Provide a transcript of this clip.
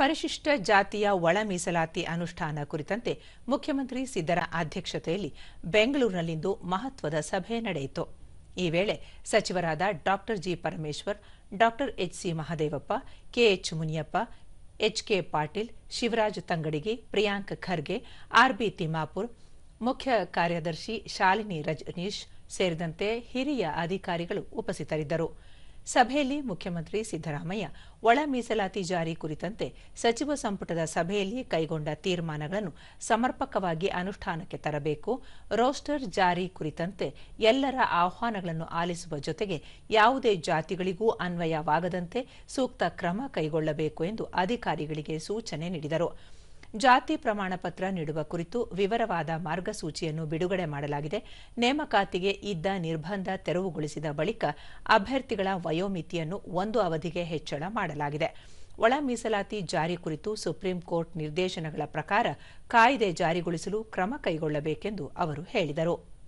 ಪರಿಶಿಷ್ಟ ಜಾತಿಯ ಒಳ ಮೀಸಲಾತಿ ಅನುಷ್ಠಾನ ಕುರಿತಂತೆ ಮುಖ್ಯಮಂತ್ರಿ ಸಿದ್ದರ ಅಧ್ಯಕ್ಷತೆಯಲ್ಲಿ ಬೆಂಗಳೂರಿನಲ್ಲಿಂದು ಮಹತ್ವದ ಸಭೆ ನಡೆಯಿತು. ಈ ವೇಳೆ ಸಚಿವರಾದ Dr G Parameshwar Dr H C Mahadevappa K H Muniyappa H K Patil, Shivaraj Tangadagi Priyank Kharge R B Timmapur, ಮುಖ್ಯ ಕಾರ್ಯದರ್ಶಿ ಶಾಲಿನಿ ರಜನೀಶ್ ಸೇರಿದಂತೆ ಹಿರಿಯ ಅಧಿಕಾರಿಗಳು ಉಪಸ್ಥಿತರಿದ್ದರು. ಸಭೆಯಲ್ಲಿ ಮುಖ್ಯಮಂತ್ರಿ ಸಿದ್ದರಾಮಯ್ಯ, ಒಳ ಮೀಸಲಾತಿ ಜಾರಿ ಕುರಿತಂತೆ ಸಚಿವ ಸಂಪುಟದ ಸಭೆಯಲ್ಲಿ ಕೈಗೊಂಡ ತೀರ್ಮಾನಗಳನ್ನು ಸಮರ್ಪಕವಾಗಿ ಅನುಷ್ಠಾನಕ್ಕೆ ತರಬೇಕು, ರೋಸ್ಟರ್ ಜಾರಿ ಕುರಿತಂತೆ ಎಲ್ಲರ ಆಹ್ವಾನಗಳನ್ನು ಆಲಿಸುವ ಜೊತೆಗೆ ಯಾವುದೇ ಜಾತಿಗಳಿಗೂ ಅನ್ವಯವಾಗದಂತೆ ಸೂಕ್ತ ಕ್ರಮ ಕೈಗೊಳ್ಳಬೇಕು ಎಂದು ಅಧಿಕಾರಿಗಳಿಗೆ ಸೂಚನೆ ನೀಡಿದರು. ಜಾತಿ ಪ್ರಮಾಣ ಪತ್ರ ನೀಡುವ ಕುರಿತು ವಿವರವಾದ ಮಾರ್ಗಸೂಚಿಯನ್ನು ಬಿಡುಗಡೆ ಮಾಡಲಾಗಿದೆ. ನೇಮಕಾತಿಗೆ ಇದ್ದ ನಿರ್ಬಂಧ ತೆರವುಗೊಳಿಸಿದ ಬಳಿಕ ಅಭ್ಯರ್ಥಿಗಳ ವಯೋಮಿತಿಯನ್ನು ಒಂದು ಅವಧಿಗೆ ಹೆಚ್ಚಳ ಮಾಡಲಾಗಿದೆ. ಒಳ ಮೀಸಲಾತಿ ಜಾರಿ ಕುರಿತು ಸುಪ್ರೀಂ ಕೋರ್ಟ್ ನಿರ್ದೇಶನಗಳ ಪ್ರಕಾರ ಕಾಯ್ದೆ ಜಾರಿಗೊಳಿಸಲು ಕ್ರಮ ಕೈಗೊಳ್ಳಬೇಕೆಂದು ಅವರು ಹೇಳಿದರು.